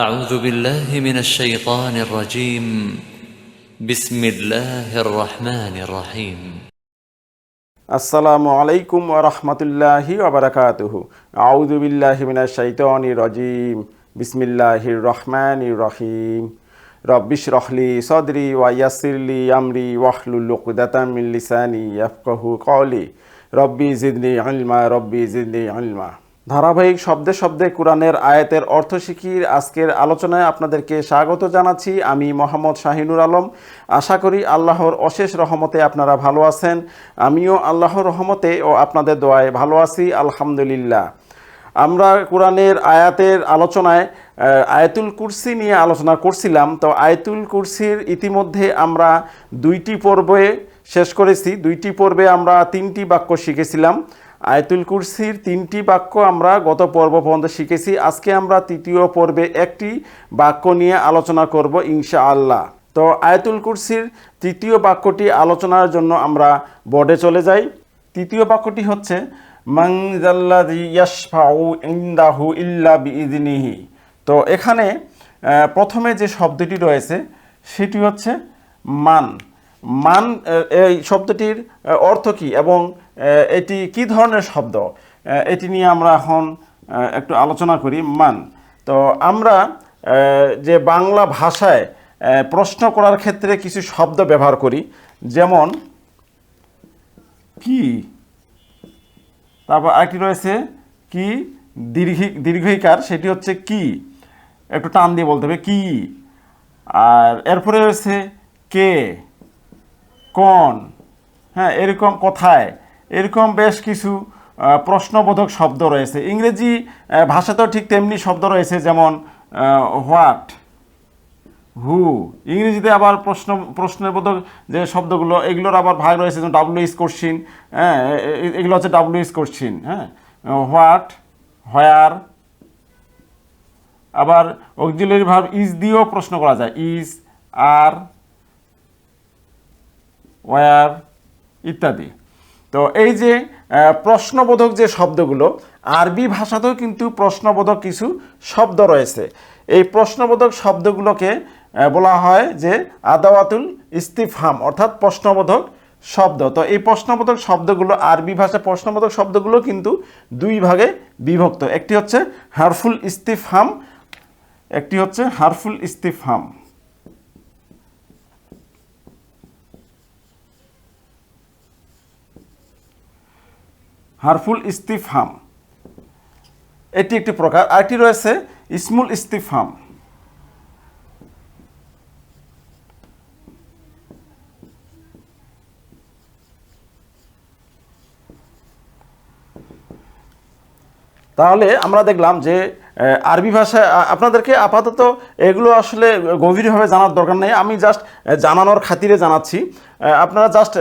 أعوذ بالله من الشيطان الرجيم بسم الله الرحمن الرحيم السلام عليكم ورحمة الله وبركاته أعوذ بالله من الشيطان الرجيم بسم الله الرحمن الرحيم رب اشرح لي صدري ويسر لي أمري واحلل عقدة من لساني يفقه قولي ربي زدني علما ربي زدني علما ধারাবাহিক শব্দে শব্দে কোরআনের আয়াতের অর্থ শিখির আজকের আলোচনায় আপনাদেরকে স্বাগত জানাচ্ছি। আমি মোহাম্মদ শাহিনুর আলম। আশা করি আল্লাহর অশেষ রহমতে আপনারা ভালো আছেন। আমিও আল্লাহর রহমতে ও আপনাদের দোয়ায় ভালো আছি, আলহামদুলিল্লাহ। আমরা কোরআনের আয়াতের আলোচনায় আয়াতুল কুরসি নিয়ে আলোচনা করছিলাম। তো আয়াতুল কুরসির ইতিমধ্যে আমরা দুইটি পর্বে শেষ করেছি। দুইটি পর্বে আমরা তিনটি বাক্য শিখেছিলাম। আয়াতুল কুরসির তিনটি বাক্য আমরা গত পর্ব পর্যন্ত শিখেছি। আজকে আমরা তৃতীয় পর্বে একটি বাক্য নিয়ে আলোচনা করব ইনশা আল্লাহ তো আয়তুল কুরসির তৃতীয় বাক্যটি আলোচনার জন্য আমরা বোর্ডে চলে যাই। তৃতীয় বাক্যটি হচ্ছে ইনদাহু ইল্লা তো এখানে প্রথমে যে শব্দটি রয়েছে, সেটি হচ্ছে, মান। মান এই শব্দটির অর্থ কী এবং এটি কি ধরনের শব্দ? এটি নিয়ে আমরা এখন একটু আলোচনা করি, মান। তো আমরা যে বাংলা ভাষায় প্রশ্ন করার ক্ষেত্রে কিছু শব্দ ব্যবহার করি, যেমন, কি? তারপর আরেকটি রয়েছে, কি? দীর্ঘি, দীর্ঘিকার, সেটি হচ্ছে কি? একটু টান দিয়ে বলতে হবে, কি? আর এরপরে রয়েছে, কে? কোন হ্যাঁ এরকম কোথায়। এরকম বেশ কিছু প্রশ্নবোধক শব্দ রয়েছে। ইংরেজি ভাষাতেও ঠিক তেমনি শব্দ রয়েছে যেমন হোয়াট, হু। ইংরেজিতে আবার প্রশ্ন, প্রশ্নবোধক যে শব্দগুলো, এগুলোর আবার ভাগ রয়েছে যেমন ডাব্লিউ ইস কোশ্চিন হ্যাঁ এগুলো হচ্ছে ডাব্লিউ ইস কোশ্চিন হ্যাঁ। হোয়াট, হোয়ার, আবার অক্সিলারি ভার্ব ইজ দিয়েও প্রশ্ন করা যায়। ইজ আর ওয়ার ইত্যাদি। তো এই যে প্রশ্নবোধক যে শব্দগুলো, আরবি ভাষাতেও কিন্তু প্রশ্নবোধক কিছু শব্দ রয়েছে। এই প্রশ্নবোধক শব্দগুলোকে বলা হয় যে আদাওয়াতুল ইস্তিফহাম, অর্থাৎ প্রশ্নবোধক শব্দ। তো এই প্রশ্নবোধক শব্দগুলো, আরবি ভাষা প্রশ্নবোধক শব্দগুলো কিন্তু দুই ভাগে বিভক্ত। একটি হচ্ছে হারফুল ইস্তিফহাম, একটি হচ্ছে হারফুল ইস্তিফহাম। হারফুল ইস্তিফহাম। এটি একটি প্রকার আরেকটি রয়েছে ইসমুল ইস্তিফহাম। তাহলে আমরা দেখলাম যে আরবি ভাষা আপনাদেরকে আপাতত এগুলো আসলে গভীরভাবে জানার দরকার নেই। আমি জাস্ট জানানোর খাতিরে জানাচ্ছি। আপনারা জাস্ট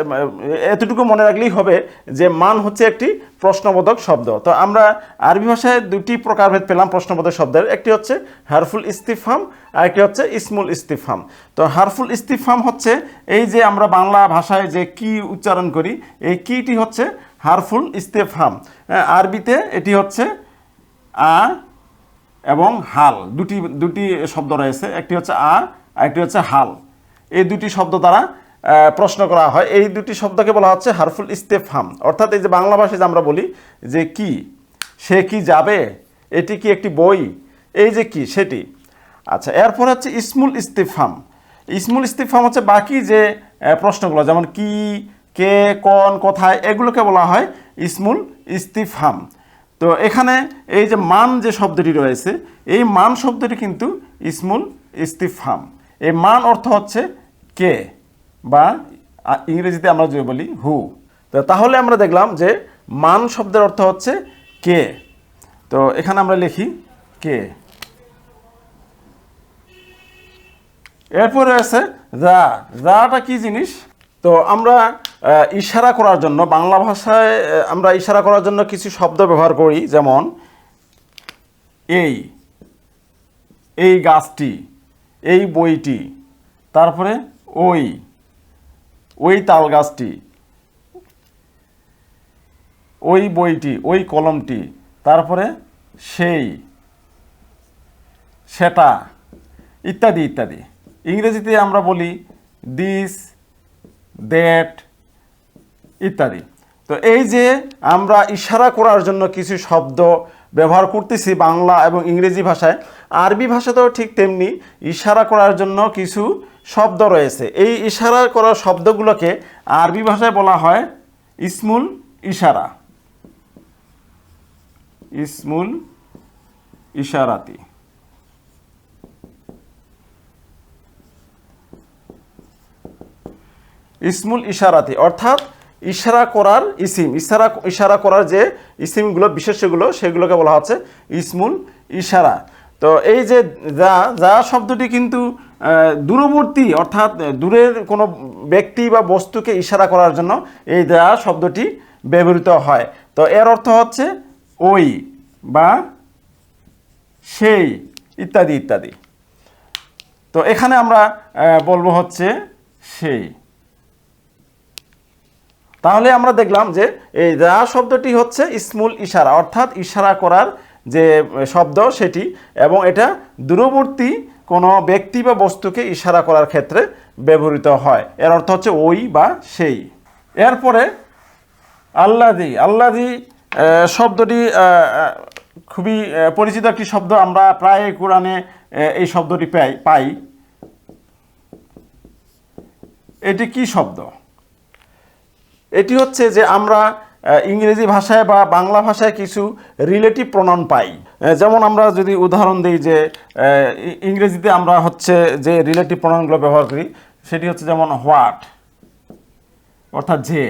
এতটুকু মনে রাখলেই হবে যে, মান হচ্ছে একটি প্রশ্নবোধক শব্দ। তো আমরা আরবি ভাষায় দুটি প্রকারভেদ পেলাম প্রশ্নবোধক শব্দের। একটি হচ্ছে হারফুল ইস্তিফাম আর একটি হচ্ছে ইসমুল ইস্তিফাম তো হারফুল ইস্তিফাম হচ্ছে এই যে আমরা বাংলা ভাষায় যে কি উচ্চারণ করি, এই কিটি হচ্ছে হারফুল ইস্তেফাম আরবিতে এটি হচ্ছে আ এবং হাল। দুটি দুটি শব্দ রয়েছে। একটি হচ্ছে আ আর একটি হচ্ছে হাল। এই দুটি শব্দ দ্বারা প্রশ্ন করা হয়। এই দুটি শব্দকে বলা হচ্ছে হারফুল ইস্তেফাম অর্থাৎ এই যে বাংলা ভাষায় যে আমরা বলি যে কি, সে কি যাবে? এটি কি একটি বই? এই যে কি, সেটি। আচ্ছা এরপর হচ্ছে ইসমুল ইস্তিফাম ইসমুল ইস্তিফাম হচ্ছে বাকি যে প্রশ্নগুলো, যেমন কি, কে, কোন, কোথায়, এগুলোকে বলা হয় ইসমুল ইস্তিফাম তো এখানে এই যে মান যে শব্দটি রয়েছে, এই মান শব্দটি কিন্তু ইসমুল ইস্তিফাম এই মান অর্থ হচ্ছে কে বা ইংরেজিতে আমরা যদি বলি হু। তো তাহলে আমরা দেখলাম যে মান শব্দের অর্থ হচ্ছে কে। তো এখানে আমরা লিখি কে। এরপরে আছে যা যাটা কি জিনিস? তো আমরা ইশারা করার জন্য, বাংলা ভাষায় আমরা ইশারা করার জন্য কিছু শব্দ ব্যবহার করি, যেমন, এই এই গাছটি, এই বইটি, তারপরে, ওই ওই তাল গাছটি, ওই বইটি, ওই কলমটি, তারপরে, সেই, সেটা, ইত্যাদি ইত্যাদি। ইংরেজিতে আমরা বলি দিস দ্যাট ইত্যাদি। তো এই যে আমরা ইশারা করার জন্য কিছু শব্দ ব্যবহার করতেছি বাংলা এবং ইংরেজি ভাষায়, আরবি ভাষাতেও ঠিক তেমনি ইশারা করার জন্য কিছু শব্দ রয়েছে। এই ইশারা করার শব্দগুলোকে আরবি ভাষায় বলা হয় ইসমুল ইশারা। ইসমুল ইশারাতি। ইসমুল ইশারাতি অর্থাৎ ইশারা করার ইসিম, ইশারা ইশারা করার যে ইসিমগুলো বিশেষ্যগুলো সেগুলোকে বলা হচ্ছে ইসমুল ইশারা। তো এই যে যা যা শব্দটি কিন্তু দূরবর্তী অর্থাৎ দূরের কোনো ব্যক্তি বা বস্তুকে ইশারা করার জন্য এই যা শব্দটি ব্যবহৃত হয়। তো এর অর্থ হচ্ছে ওই বা সেই, ইত্যাদি ইত্যাদি। তো এখানে আমরা বলব হচ্ছে সেই। তাহলে আমরা দেখলাম যে এই যা শব্দটি হচ্ছে স্মুল ইশারা, অর্থাৎ ইশারা করার যে শব্দ সেটি এবং এটা দূরবর্তী কোনো ব্যক্তি বা বস্তুকে ইশারা করার ক্ষেত্রে ব্যবহৃত হয়। এর অর্থ হচ্ছে ওই বা সেই। এরপরে আল্লাদি আল্লাদি শব্দটি খুবই পরিচিত একটি শব্দ, আমরা প্রায় কোরআনে এই শব্দটি পাই পাই। এটি কি শব্দ? এটি হচ্ছে যে আমরা ইংরেজি ভাষায় বা বাংলা ভাষায় কিছু রিলেটিভ প্রণন পাই। যেমন আমরা যদি উদাহরণ দিই যে ইংরেজিতে আমরা হচ্ছে যে রিলেটিভ প্রণনগুলো ব্যবহার করি, সেটি হচ্ছে যেমন হোয়াট, অর্থাৎ যে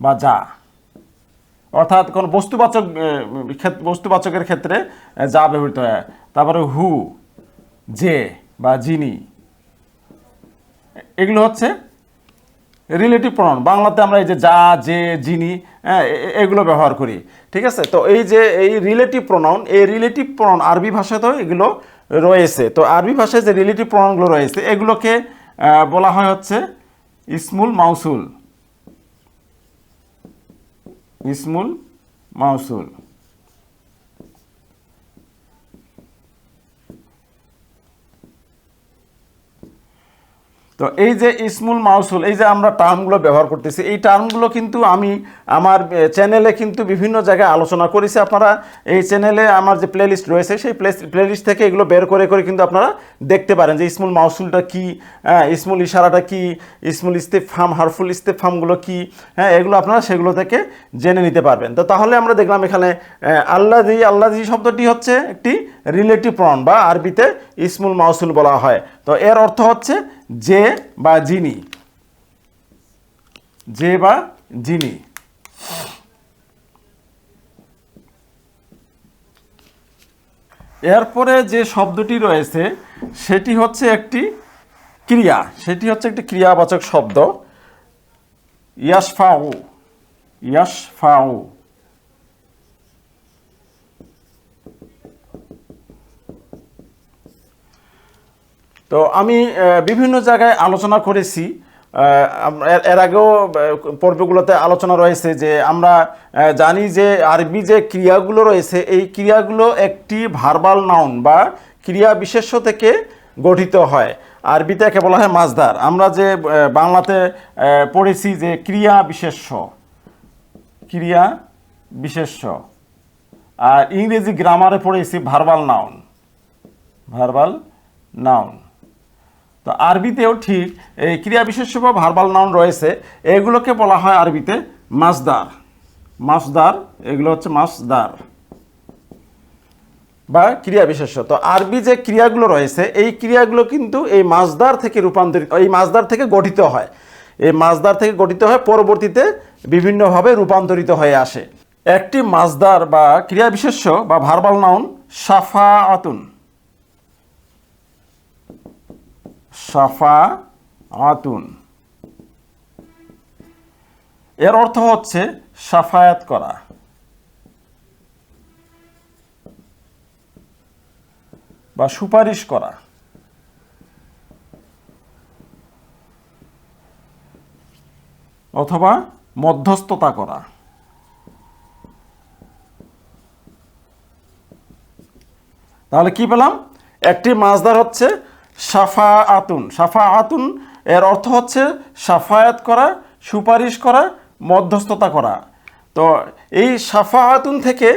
বা যা। অর্থাৎ কোন বস্তুবাচক বস্তুবাচকের ক্ষেত্রে যা ব্যবহৃত হয়। তারপরে হু যে বা যিনি। এগুলো হচ্ছে রিলেটিভ প্রণন বাংলাতে আমরা এই যে যা, যে, যিনি হ্যাঁ এগুলো ব্যবহার করি। ঠিক আছে? তো এই যে, এই রিলেটিভ প্রণন এই রিলেটিভ প্রণন আরবি ভাষাতেও এগুলো রয়েছে। তো আরবি ভাষায় যে রিলেটিভ প্রণনগুলো রয়েছে, এগুলোকে বলা হয় হচ্ছে ইসমুল মাউসুল ইসমুল মাউসুল তো এই যে ইসমুল মাউসুল এই যে আমরা টার্মগুলো ব্যবহার করতেছি, এই টার্মগুলো কিন্তু আমি আমার চ্যানেলে কিন্তু বিভিন্ন জায়গায় আলোচনা করেছি আপনারা। এই চ্যানেলে আমার যে প্লেলিস্ট রয়েছে, সেই প্লে প্লেলিস্ট থেকে এগুলো বের করে করে কিন্তু আপনারা দেখতে পারেন যে ইসমুল মাউসুলটা কি হ্যাঁ ইসমুল ইশারাটা কি ইসমুল ইস্তেফাম হারফুল ইস্তেফামগুলো কি হ্যাঁ এগুলো আপনারা সেগুলো থেকে জেনে নিতে পারবেন। তো তাহলে আমরা দেখলাম এখানে আল্লাহ আল্লাদি আল্লাদি শব্দটি হচ্ছে একটি রিলেটিভ প্রণ বা আরবিতে ইসমুল মাউসুল বলা হয়। তো এর অর্থ হচ্ছে যে বা যিনি যে বা যিনি এরপরে যে শব্দটি রয়েছে, সেটি হচ্ছে একটি ক্রিয়া। সেটি হচ্ছে একটি ক্রিয়াবাচক শব্দ। ইয়াসফাউ ইয়াসফাউ তো আমি বিভিন্ন জায়গায় আলোচনা করেছি। এর- আগেও পর্বগুলোতে আলোচনা রয়েছে যে আমরা জানি যে আরবি যে ক্রিয়াগুলো রয়েছে, এই ক্রিয়াগুলো একটি ভার্বাল নাউন বা ক্রিয়া বিশেষ্য থেকে গঠিত হয়। আরবিতে একে বলা হয় মাজদার আমরা যে বাংলাতে পড়েছি যে ক্রিয়া বিশেষ্য। ক্রিয়া বিশেষ্য। আর ইংরেজি গ্রামারে পড়েছি ভার্বাল নাউন। Verbal noun. তো আরবিতেও ঠিক এই ক্রিয়া বিশেষ্য বা ভার্বাল নাউন রয়েছে। এগুলোকে বলা হয় আরবিতে মাসদার। মাসদার, এগুলো হচ্ছে মাসদার। বা ক্রিয়া বিশেষ্য। তো আরবি যে ক্রিয়াগুলো রয়েছে, এই ক্রিয়াগুলো কিন্তু এই মাসদার থেকে রূপান্তরিত, এই মাসদার থেকে গঠিত হয়। এই মাসদার থেকে গঠিত হয় পরবর্তীতে বিভিন্নভাবে রূপান্তরিত হয়ে আসে। একটি মাসদার বা ক্রিয়া বিশেষ্য বা ভার্বাল নাউন সাফা আতুন সাফা আতুন এর অর্থ হচ্ছে সাফায়াত করা। বা সুপারিশ করা। অথবা মধ্যস্থতা করা। তাহলে কি পেলাম? একটি মাজদার হচ্ছে সাফা আতুন সাফা আতুন এর অর্থ হচ্ছে সাফায়াত করা, সুপারিশ করা, মধ্যস্থতা করা। তো এই সাফা আতুন থেকে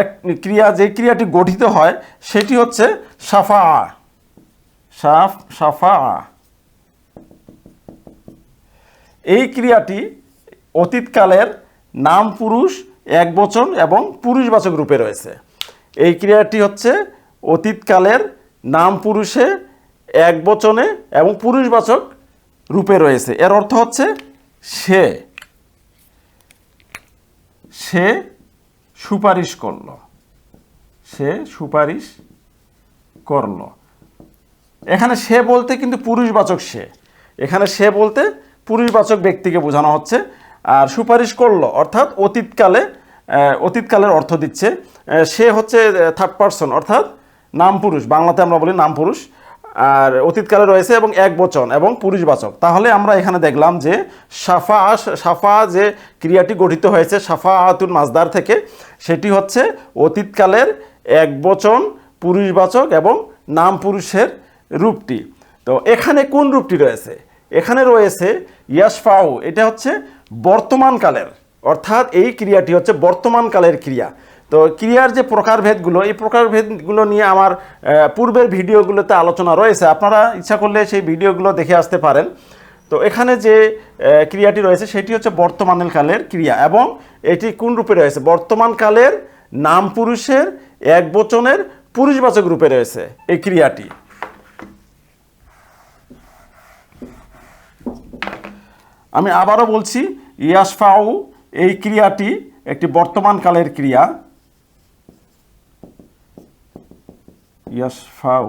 এক ক্রিয়া, যে ক্রিয়াটি গঠিত হয়, সেটি হচ্ছে সাফা। সাফ, সাফা। এই ক্রিয়াটি অতীতকালের নাম পুরুষ, এক বচন এবং পুরুষবাচক রূপে রয়েছে। এই ক্রিয়াটি হচ্ছে অতীতকালের নাম পুরুষে এক বচনে এবং পুরুষবাচক রূপে রয়েছে। এর অর্থ হচ্ছে সে সে সুপারিশ করল। সে সুপারিশ করল। এখানে সে বলতে কিন্তু পুরুষবাচক সে। এখানে সে বলতে পুরুষবাচক ব্যক্তিকে বোঝানো হচ্ছে। আর সুপারিশ করল, অর্থাৎ অতীতকালে অতীতকালের অর্থ দিচ্ছে সে হচ্ছে থার্ড পার্সন অর্থাৎ নাম পুরুষ বাংলাতে আমরা বলি নাম পুরুষ আর অতীতকালে রয়েছে এবং এক বচন এবং পুরুষবাচক। তাহলে আমরা এখানে দেখলাম যে সাফা সাফা যে ক্রিয়াটি গঠিত হয়েছে সাফা আতুন মাজদার থেকে, সেটি হচ্ছে অতীতকালের এক বচন, পুরুষবাচক এবং নাম পুরুষের রূপটি। তো এখানে কোন রূপটি রয়েছে? এখানে রয়েছে ইয়াসফাউ এটা হচ্ছে বর্তমানকালের। অর্থাৎ এই ক্রিয়াটি হচ্ছে বর্তমানকালের ক্রিয়া। তো ক্রিয়ার যে প্রকারভেদগুলো এই প্রকারভেদগুলো নিয়ে আমার পূর্বের ভিডিওগুলোতে আলোচনা রয়েছে। আপনারা ইচ্ছা করলে সেই ভিডিওগুলো দেখে আসতে পারেন। তো এখানে যে ক্রিয়াটি রয়েছে, সেটি হচ্ছে বর্তমানের কালের ক্রিয়া এবং এটি কোন রূপে রয়েছে? বর্তমান কালের নাম পুরুষের, এক বচনের পুরুষবাচক রূপে রয়েছে এই ক্রিয়াটি। আমি আবারও বলছি ইয়াসফাউ এই ক্রিয়াটি একটি বর্তমানকালের ক্রিয়া। ইয়াসফাউ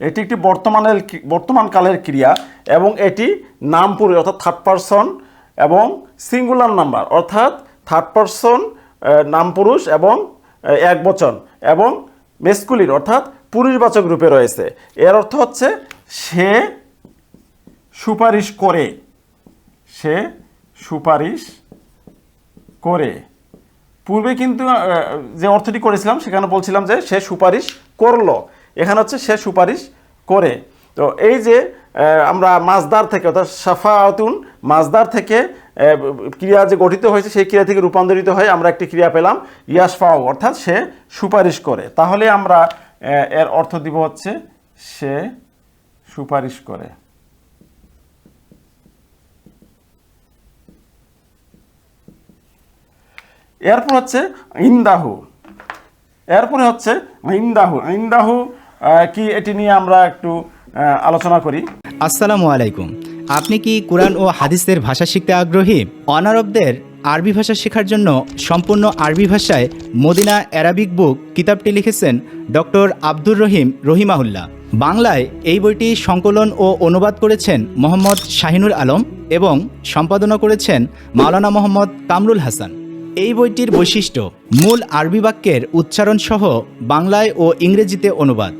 এটি একটি বর্তমানের বর্তমানকালের ক্রিয়া এবং এটি নাম পুরুষ অর্থাৎ থার্ড পারসন এবং সিঙ্গুলার নাম্বার অর্থাৎ থার্ড পারসন নাম পুরুষ এবং এক বচন এবং মেসকুলিন অর্থাৎ পুরুষবাচক রূপে রয়েছে। এর অর্থ হচ্ছে সে সুপারিশ করে। সে সুপারিশ করে। পূর্বে কিন্তু যে অর্থটি করেছিলাম, সেখানে বলছিলাম যে সে সুপারিশ করল। এখানে হচ্ছে সে সুপারিশ করে। তো এই যে আমরা মাছদার থেকে, অর্থাৎ সাফাতুন মাছদার থেকে ক্রিয়া যে গঠিত হয়েছে, সেই ক্রিয়া থেকে রূপান্তরিত হয়ে আমরা একটি ক্রিয়া পেলাম ইয়াসফাও অর্থাৎ সে সুপারিশ করে। তাহলে আমরা এর অর্থ দিব হচ্ছে সে সুপারিশ করে। এরপর হচ্ছে ইন্দাহু। এরপরে হচ্ছে ইন্দাহু। ইন্দাহু কি এটি নিয়ে আমরা একটু আলোচনা করি? আসসালামু আলাইকুম। আপনি কি কোরআন ও হাদিসের ভাষা শিখতে আগ্রহী? অনারবদের আরবি ভাষা শেখার জন্য সম্পূর্ণ আরবি ভাষায় মদিনা অ্যারাবিক বুক কিতাবটি লিখেছেন ডক্টর আব্দুর রহিম রহিমাহুল্লাহ। বাংলায় এই বইটি সংকলন ও অনুবাদ করেছেন মোহাম্মদ শাহিনুর আলম এবং সম্পাদনা করেছেন মাওলানা মোহাম্মদ কামরুল হাসান। এই বইটির বৈশিষ্ট্য, মূল আরবি বাক্যের উচ্চারণ সহ বাংলায় ও ইংরেজিতে অনুবাদ।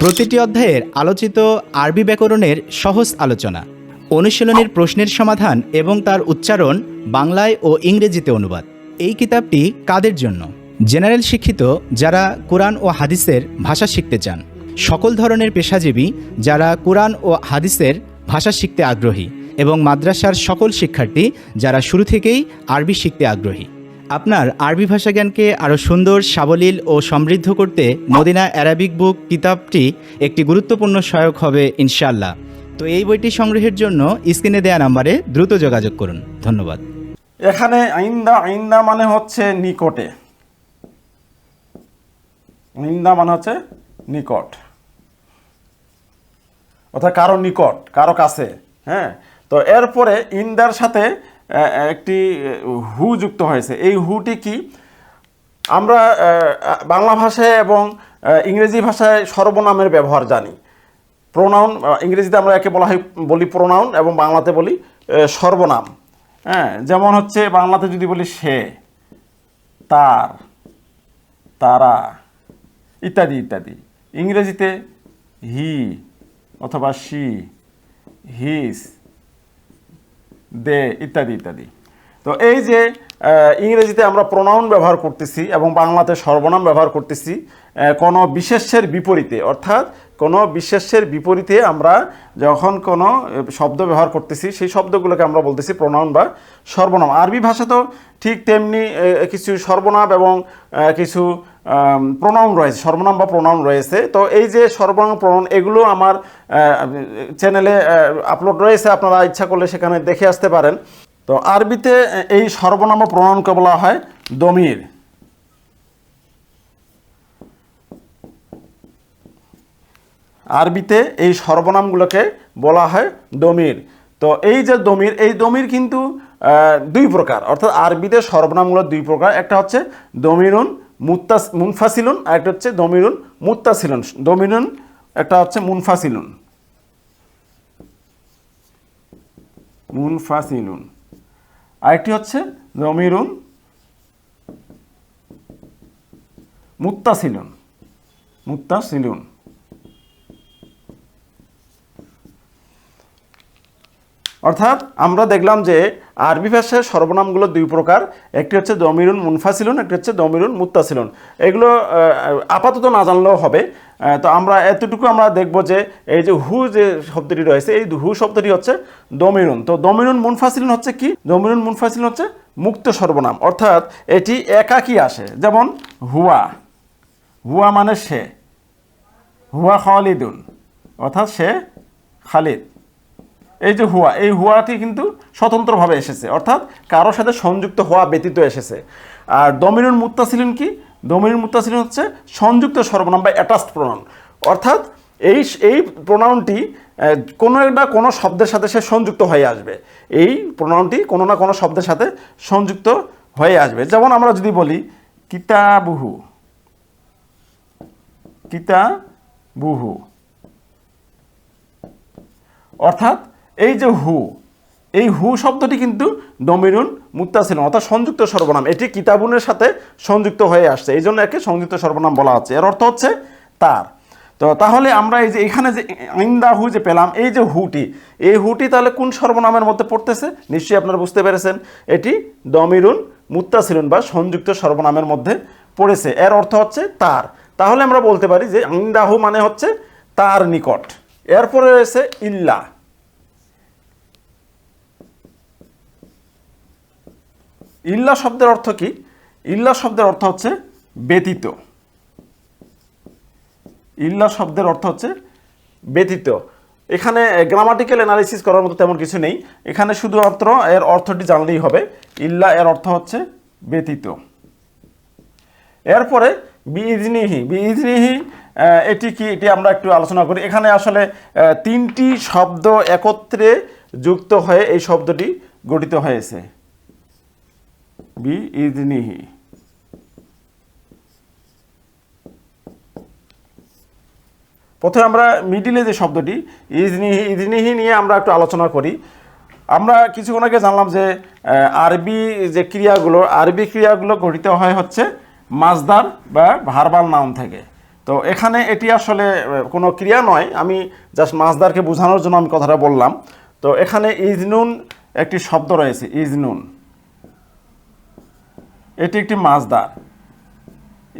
প্রতিটি অধ্যায়ের আলোচিত আরবি ব্যাকরণের সহজ আলোচনা। অনুশীলনের প্রশ্নের সমাধান এবং তার উচ্চারণ বাংলায় ও ইংরেজিতে অনুবাদ। এই কিতাবটি কাদের জন্য? জেনারেল শিক্ষিত যারা কোরআন ও হাদিসের ভাষা শিখতে চান। সকল ধরনের পেশাজীবী যারা কোরআন ও হাদিসের ভাষা শিখতে আগ্রহী এবং মাদ্রাসার সকল শিক্ষার্থী যারা শুরু থেকেই আরবি শিখতে আগ্রহী। আপনার আরবি ভাষা জ্ঞানকে আরও সুন্দর, সাবলীল ও সমৃদ্ধ করতে মদিনা অ্যারাবিক বুক কিতাবটি একটি গুরুত্বপূর্ণ সহায়ক হবে ইনশাআল্লাহ। তো এই বইটি সংগ্রহের জন্য স্ক্রিনে দেওয়া নাম্বারে দ্রুত যোগাযোগ করুন। ধন্যবাদ। এখানে আইন্দা আইন্দা মানে হচ্ছে নিকটে। আইন্দা মানে হচ্ছে নিকট। অর্থাৎ কারও নিকট, কারও কাছে হ্যাঁ? তো এরপরে ইন্দার সাথে একটি হু যুক্ত হয়েছে। এই হুটি কি? আমরা বাংলা ভাষায় এবং ইংরেজি ভাষায় সর্বনামের ব্যবহার জানি। প্রোনাউন ইংরেজিতে আমরা একে বলা হয়, বলি প্রোনাউন এবং বাংলাতে বলি সর্বনাম। হ্যাঁ যেমন হচ্ছে বাংলাতে যদি বলি সে, তার, তারা, ইত্যাদি ইত্যাদি। ইংরেজিতে হি অথবা শি, হিস দে ইত্যাদি ইত্যাদি তো এই যে ইংরেজিতে আমরা প্রোনাউন ব্যবহার করতেছি এবং বাংলাতে সর্বনাম ব্যবহার করতেছি কোনো বিশেষ্যের বিপরীতে, অর্থাৎ কোনো বিশেষ্যের বিপরীতে আমরা যখন কোনো শব্দ ব্যবহার করতেছি, সেই শব্দগুলোকে আমরা বলতেছি প্রোনাউন বা সর্বনাম। আরবি ভাষা তো ঠিক তেমনি কিছু সর্বনাম এবং কিছু প্রোনাউন রয়েছে, সর্বনাম বা প্রোনাউন রয়েছে। তো এই যে সর্বনাম প্রোনাউন এগুলো আমার চ্যানেলে আপলোড রয়েছে, আপনারা ইচ্ছা করলে সেখানে দেখে আসতে পারেন। তো আরবিতে এই সর্বনাম প্রণয়নকে বলা হয় দমির। আরবিতে এই সর্বনামগুলোকে বলা হয় দমির। তো এই যে দমির, এই দমির কিন্তু দুই প্রকার। অর্থাৎ আরবিতে সর্বনামগুলো দুই প্রকার। একটা হচ্ছে দমিরুন মুত্তাস, মুনফাসিলুন, আর একটা হচ্ছে দমিরুন মুত্তাসিলুন। দমিরুন, একটা হচ্ছে মুনফাসিলুন। মুনফাসিলুন। আরেকটি হচ্ছে জমিরুন মুত্তাসিলুন মুত্তাসিলুন। অর্থাৎ আমরা দেখলাম যে আরবি ভাষায় সর্বনামগুলো দুই প্রকার। একটি হচ্ছে দমিরুন মুনফাসিলুন, একটি হচ্ছে দমিরুন মুত্তাসিলুন। এগুলো আপাতত না জানলেও হবে। তো আমরা এতটুকু আমরা দেখব যে এই যে হু যে শব্দটি রয়েছে, এই হু শব্দটি হচ্ছে দমিরুন। তো দমিরুন মুনফাসিলুন হচ্ছে কি? দমিরুন মুনফাসিলুন হচ্ছে মুক্ত সর্বনাম। অর্থাৎ এটি একাকী আসে। যেমন হুয়া। হুয়া মানে সে। হুয়া খালিদুন। অর্থাৎ সে খালিদ। এই যে হুয়া, এই হুয়াটি কিন্তু স্বতন্ত্রভাবে এসেছে, অর্থাৎ কারোর সাথে সংযুক্ত হওয়া ব্যতীত এসেছে। আর দমিনুন মুত্তাসিলিন কি? দমিনুন মুত্তাসিলিন হচ্ছে সংযুক্ত সর্বনাম বা অ্যাটাচড প্রণাম অর্থাৎ এই এই প্রোনাউনটি কোনো একটা কোনো শব্দের সাথে সে সংযুক্ত হয়ে আসবে। এই প্রোনাউনটি কোনো না কোনো শব্দের সাথে সংযুক্ত হয়ে আসবে। যেমন আমরা যদি বলি, কিতাবুহু কিতাবুহু, অর্থাৎ এই যে হু, এই হু শব্দটি কিন্তু দমিরুন মুত্তাসিলুন, অর্থাৎ সংযুক্ত সর্বনাম। এটি কিতাবুনের সাথে সংযুক্ত হয়ে আসছে, এই জন্য একে সংযুক্ত সর্বনাম বলা হচ্ছে। এর অর্থ হচ্ছে তার। তো তাহলে আমরা এই যে এখানে যে ইন্দা হু যে পেলাম, এই যে হুটি, এই হুটি তাহলে কোন সর্বনামের মধ্যে পড়তেছে? নিশ্চয়ই আপনারা বুঝতে পেরেছেন, এটি দমিরুন মুত্তাসিলুন বা সংযুক্ত সর্বনামের মধ্যে পড়েছে। এর অর্থ হচ্ছে তার। তাহলে আমরা বলতে পারি যে ইন্দাহু মানে হচ্ছে তার নিকট। এরপরে রয়েছে ইল্লা। ইল্লা শব্দের অর্থ কি? ইল্লা শব্দের অর্থ হচ্ছে ব্যতীত। ইল্লা শব্দের অর্থ হচ্ছে ব্যতীত। এখানে গ্রামাটিক্যাল অ্যানালিসিস করার মতো তেমন কিছু নেই। এখানে শুধুমাত্র এর অর্থটি জানলেই হবে। ইল্লা এর অর্থ হচ্ছে ব্যতীত। এরপরে বিইজনিহি। বিইজনিহি এটি কি? এটি আমরা একটু আলোচনা করি। এখানে আসলে তিনটি শব্দ একত্রে যুক্ত হয়ে এই শব্দটি গঠিত হয়েছে। বিইজনিহি প্রথমে আমরা মিডিলে যে শব্দটি ইজনিহি ইজনিহি নিয়ে আমরা একটু আলোচনা করি। আমরা কিছুক্ষণ আগে জানলাম যে আরবি যে ক্রিয়াগুলো, আরবি ক্রিয়াগুলো গঠিত হয় হচ্ছে মাজদার বা ভারবাল নাউন থেকে। তো এখানে এটি আসলে কোনো ক্রিয়া নয়। আমি জাস্ট মাজদারকে বোঝানোর জন্য আমি কথাটা বললাম। তো এখানে ইজনুন একটি শব্দ রয়েছে ইজনুন এটি একটি মাজদার।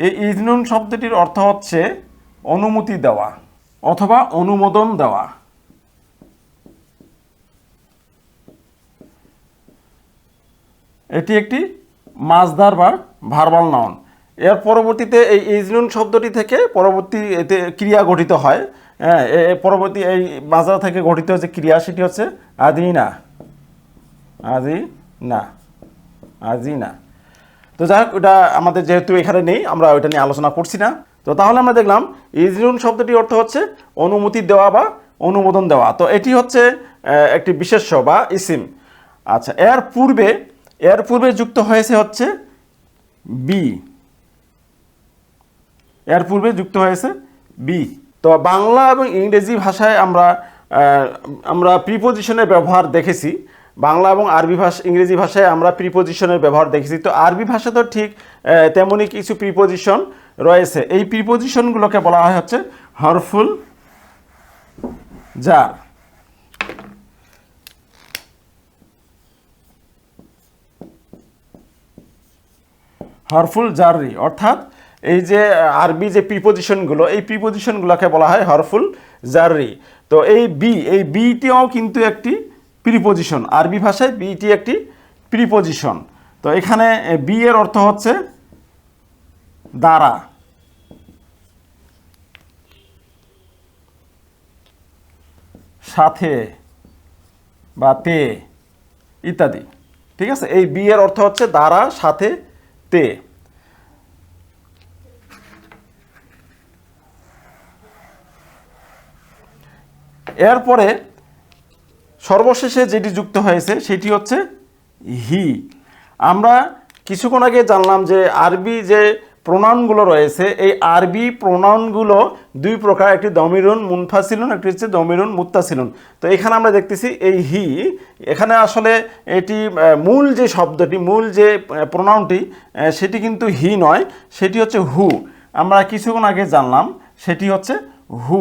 এই ইজনুন শব্দটির অর্থ হচ্ছে অনুমতি দেওয়া অথবা অনুমোদন দেওয়া। এটি একটি মাজদার বা ভার্বাল নাউন। এর পরবর্তীতে এই ইজনুন শব্দটি থেকে পরবর্তী এতে ক্রিয়া গঠিত হয়। হ্যাঁ পরবর্তী এই মাজদা থেকে গঠিত হচ্ছে ক্রিয়া সেটি হচ্ছে আদিনা। আদি না আজি না তো যাই হোক, ওটা আমাদের যেহেতু এখানে নেই, আমরা ওইটা নিয়ে আলোচনা করছি না। তো তাহলে আমরা দেখলাম ইজরুন শব্দটি অর্থ হচ্ছে অনুমতি দেওয়া বা অনুমোদন দেওয়া। তো এটি হচ্ছে একটি বিশেষ্য বা ইসিম। আচ্ছা এর পূর্বে এর পূর্বে যুক্ত হয়েছে হচ্ছে বি। এর পূর্বে যুক্ত হয়েছে বি। তো বাংলা এবং ইংরেজি ভাষায় আমরা আমরা প্রিপোজিশনের ব্যবহার দেখেছি। বাংলা এবং আরবি ভাষা, ইংরেজি ভাষায় আমরা প্রিপোজিশনের ব্যবহার দেখেছি। তো আরবি ভাষা তো ঠিক তেমনই কিছু প্রিপোজিশন রয়েছে। এই প্রিপোজিশনগুলোকে বলা হয় হচ্ছে হরফুল জার। হরফুল জাররি, অর্থাৎ এই যে আরবি যে প্রিপোজিশনগুলো এই প্রিপোজিশনগুলোকে বলা হয় হরফুল জাররি। তো এই বি, এই বিটিও কিন্তু একটি প্রিপোজিশন আরবি ভাষায় বিটি একটি প্রিপোজিশন তো এখানে বি এর অর্থ হচ্ছে দ্বারা। সাথে বা তে, ইত্যাদি। ঠিক আছে? এই বি এর অর্থ হচ্ছে দ্বারা, সাথে, তে। এরপরে সর্বশেষে যেটি যুক্ত হয়েছে, সেটি হচ্ছে হি। আমরা কিছুক্ষণ আগে জানলাম যে আরবি যে প্রোনাউনগুলো রয়েছে, এই আরবি প্রোনাউনগুলো দুই প্রকার, একটি দমিরুন মুনফাসিলুন, একটি হচ্ছে দমিরুন মুত্তাসিলুন। তো এখানে আমরা দেখতেছি এই হি, এখানে আসলে এটি মূল যে শব্দটি, মূল যে প্রোনাউনটি সেটি কিন্তু হি নয়, সেটি হচ্ছে হু। আমরা কিছুক্ষণ আগে জানলাম, সেটি হচ্ছে হু।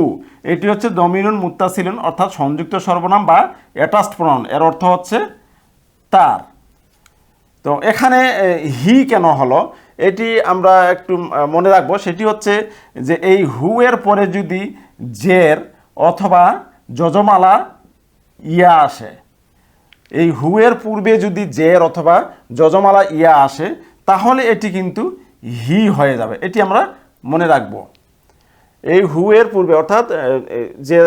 এটি হচ্ছে দমিরুন মুত্তাসিলুন, অর্থাৎ সংযুক্ত সর্বনাম বা অ্যাটাস্ট প্রোনাউন। এর অর্থ হচ্ছে তার। তো এখানে হি কেন হলো? এটি আমরা একটু মনে রাখব, সেটি হচ্ছে যে এই হু এর পরে যদি জের অথবা যজমালা ইয়া আসে, এই হুয়ের পূর্বে যদি জের অথবা যজমালা ইয়া আসে, তাহলে এটি কিন্তু হি হয়ে যাবে। এটি আমরা মনে রাখব। এই হুয়ের পূর্বে, অর্থাৎ যে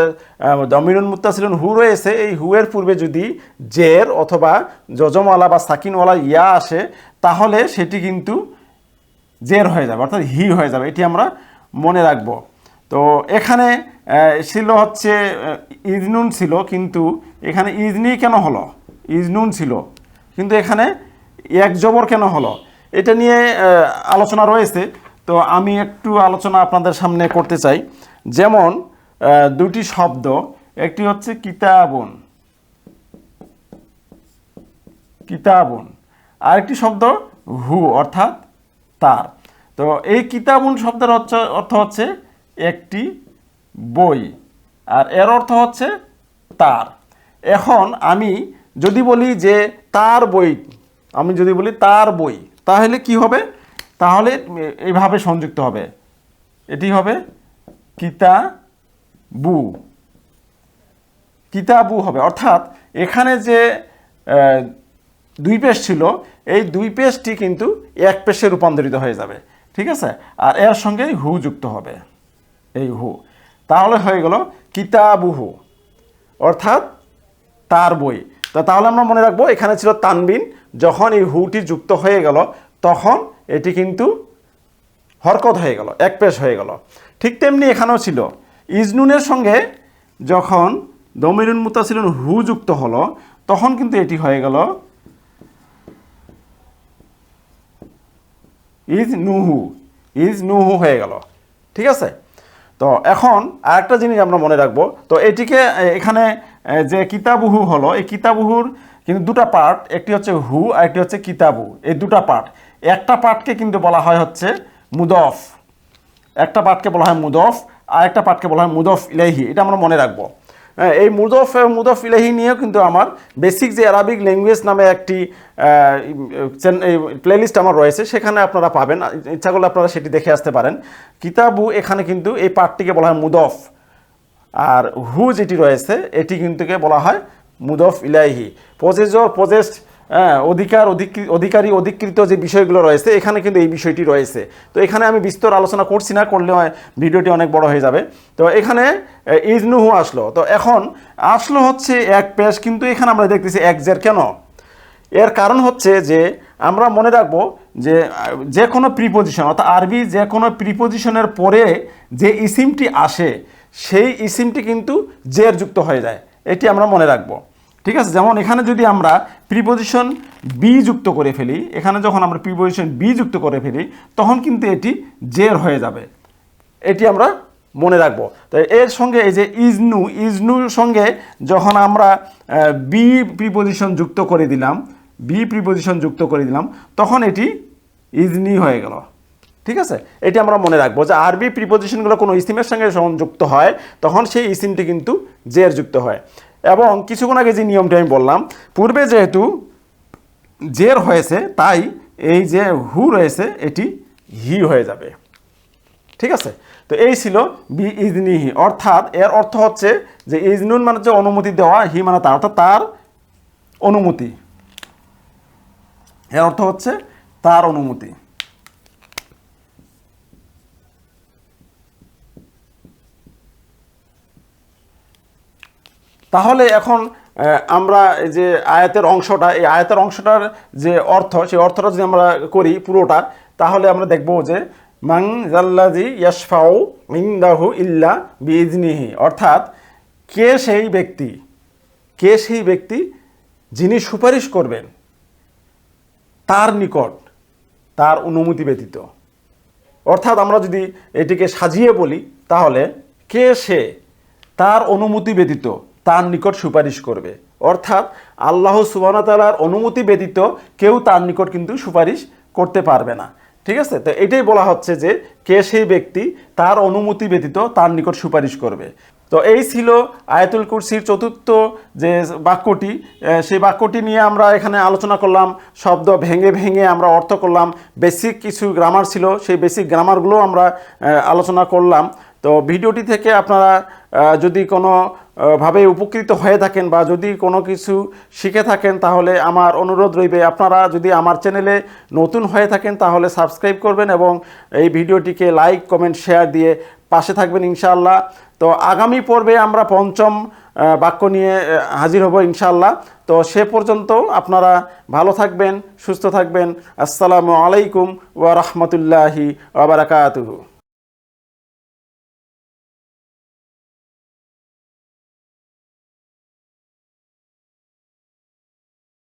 দমিনুন মুত্তাসিলুন হু রয়েছে, এই হুয়ের পূর্বে যদি জের অথবা যজমওয়ালা বা সাকিনওয়ালা ইয়া আসে, তাহলে সেটি কিন্তু জের হয়ে যাবে, অর্থাৎ হি হয়ে যাবে, এটি আমরা মনে রাখব। তো এখানে ছিল হচ্ছে ইজনুন ছিল, কিন্তু এখানে ইজনি কেন হলো? ইজনুন ছিল। কিন্তু এখানে এক জবর কেন হলো? এটা নিয়ে আলোচনা রয়েছে। তো আমি একটু আলোচনা আপনাদের সামনে করতে চাই। যেমন দুটি শব্দ, একটি হচ্ছে কিতাবুন। কিতাবুন। আরেকটি শব্দ, হু, অর্থাৎ তার। তো এই কিতাবুন শব্দের অর্থ হচ্ছে একটি বই। আর এর অর্থ হচ্ছে তার। এখন আমি যদি বলি যে তার বই, আমি যদি বলি তার বই, তাহলে কি হবে? তাহলে এইভাবে সংযুক্ত হবে। এটি হবে কিতাবু। কিতাবু হবে। অর্থাৎ এখানে যে দুই পেশ ছিল, এই দুই পেশটি কিন্তু এক পেশে রূপান্তরিত হয়ে যাবে। ঠিক আছে? আর এর সঙ্গে হু যুক্ত হবে। এই হু। তাহলে হয়ে গেল কিতাবুহু। অর্থাৎ তার বই। তো তাহলে আমরা মনে রাখব, এখানে ছিল তানবিন। যখন এই হুটি যুক্ত হয়ে গেল, তখন এটি কিন্তু হরকত হয়ে গেল, এক হয়ে গেল। ঠিক তেমনি এখানেও ছিল। ইজনুনের সঙ্গে যখন দমিরুন মুতাসিলুন হু যুক্ত হলো, তখন কিন্তু এটি হয়ে গেল ইজ নুহু ইজ নুহু হয়ে গেল। ঠিক আছে? তো এখন আরেকটা জিনিস আমরা মনে রাখব। তো এটিকে এখানে যে কিতাবুহু হলো, এই কিতাবুহুর কিন্তু দুটা পার্ট একটি হচ্ছে হু আর একটি হচ্ছে কিতাবু। এই দুটা পার্ট একটা পার্টকে কিন্তু বলা হয় হচ্ছে মুদফ। একটা পার্টকে বলা হয় মুদফ আর একটা পার্টকে বলা হয় মুদফ ইলাহি এটা আমরা মনে রাখব। হ্যাঁ, এই মুদফ এবং মুদফ ইলাহি নিয়েও কিন্তু আমার বেসিক যে অ্যারাবিক ল্যাঙ্গুয়েজ নামে একটি প্লেলিস্ট আমার রয়েছে। সেখানে আপনারা পাবেন। ইচ্ছা করলে আপনারা সেটি দেখে আসতে পারেন। কিতাবু এখানে কিন্তু এই পার্টটিকে বলা হয় মুদফ। আর হু যেটি রয়েছে এটি কিন্তু কে বলা হয় মুদফ ইলাহি পজেজর পজেস্ট হ্যাঁ অধিকার, অধিকৃ- অধিকারী, অধিকৃত যে বিষয়গুলো রয়েছে, এখানে কিন্তু এই বিষয়টি রয়েছে। তো এখানে আমি বিস্তর আলোচনা করছি না, করলে ভিডিওটি অনেক বড় হয়ে যাবে। তো এখানে ইজনুহু আসলো। তো এখন আসলো হচ্ছে এক পেশ, কিন্তু এখানে আমরা দেখতেছি এক জের কেন? এর কারণ হচ্ছে যে, আমরা মনে রাখব যে যে কোনো প্রিপোজিশন অর্থাৎ আরবি যে কোনো প্রিপোজিশনের পরে যে ইসিমটি আসে, সেই ইসিমটি কিন্তু জের যুক্ত হয়ে যায়। এটি আমরা মনে রাখব। ঠিক আছে? যেমন এখানে যদি আমরা প্রিপোজিশন বি যুক্ত করে ফেলি, এখানে যখন আমরা প্রিপোজিশন বি যুক্ত করে ফেলি, তখন কিন্তু এটি জের হয়ে যাবে। এটি আমরা মনে রাখব। তো এর সঙ্গে এই যে ইজনু, ইজনুর সঙ্গে যখন আমরা বি প্রিপোজিশন যুক্ত করে দিলাম বি প্রিপোজিশন যুক্ত করে দিলাম, তখন এটি ইজনি হয়ে গেল। ঠিক আছে? এটি আমরা মনে রাখব যে আরবি প্রিপোজিশনগুলো কোনো ইসিমের সঙ্গে যখন যুক্ত হয়, তখন সেই ইসিমটি কিন্তু জের যুক্ত হয়। এবং কিছুক্ষণ আগে যে নিয়মটি আমি বললাম, পূর্বে যেহেতু জের হয়েছে, তাই এই যে হু রয়েছে, এটি হি হয়ে যাবে। ঠিক আছে? তো এই ছিল বি ইজনিহি অর্থাৎ এর অর্থ হচ্ছে যে ইজনুন মানে হচ্ছে অনুমতি দেওয়া, হি মানে তার। অর্থাৎ তার অনুমতি। এর অর্থ হচ্ছে তার অনুমতি। তাহলে এখন আমরা যে আয়াতের অংশটা, এই আয়াতের অংশটার যে অর্থ, সেই অর্থটা যদি আমরা করি পুরোটা, তাহলে আমরা দেখব যে মাং জাল্লাজি ইয়াসফাউ ইন্দাহু ইল্লা বিজনিহি অর্থাৎ কে সেই ব্যক্তি, কে সেই ব্যক্তি যিনি সুপারিশ করবেন তার নিকট, তার অনুমতি ব্যতীত। অর্থাৎ আমরা যদি এটিকে সাজিয়ে বলি, তাহলে কে সে তার অনুমতি ব্যতীত তার নিকট সুপারিশ করবে। অর্থাৎ আল্লাহ সুবাহতালার অনুমতি ব্যতীত কেউ তার নিকট কিন্তু সুপারিশ করতে পারবে না। ঠিক আছে? তো এটাই বলা হচ্ছে যে কে সেই ব্যক্তি তার অনুমতি ব্যতীত তার নিকট সুপারিশ করবে। তো এই ছিল আয়াতুল কুরসির চতুর্থ যে বাক্যটি। সেই বাক্যটি নিয়ে আমরা এখানে আলোচনা করলাম, শব্দ ভেঙে ভেঙে আমরা অর্থ করলাম বেসিক কিছু গ্রামার ছিল, সেই বেসিক গ্রামারগুলো আমরা আলোচনা করলাম। তো ভিডিওটি থেকে আপনারা যদি কোনো ভাবে উপকৃত হয়ে থাকেন বা যদি কোনো কিছু শিখে থাকেন, তাহলে আমার অনুরোধ রইবে আপনারা যদি আমার চ্যানেলে নতুন হয়ে থাকেন, তাহলে সাবস্ক্রাইব করবেন এবং এই ভিডিওটিকে লাইক, কমেন্ট, শেয়ার দিয়ে পাশে থাকবেন ইনশাআল্লাহ। তো আগামী পর্বে আমরা পঞ্চম বাক্য নিয়ে হাজির হব ইনশাআল্লাহ। তো সে পর্যন্ত আপনারা ভালো থাকবেন, সুস্থ থাকবেন। আসসালামু আলাইকুম ওয়া রাহমাতুল্লাহি ওয়া বারাকাতুহু।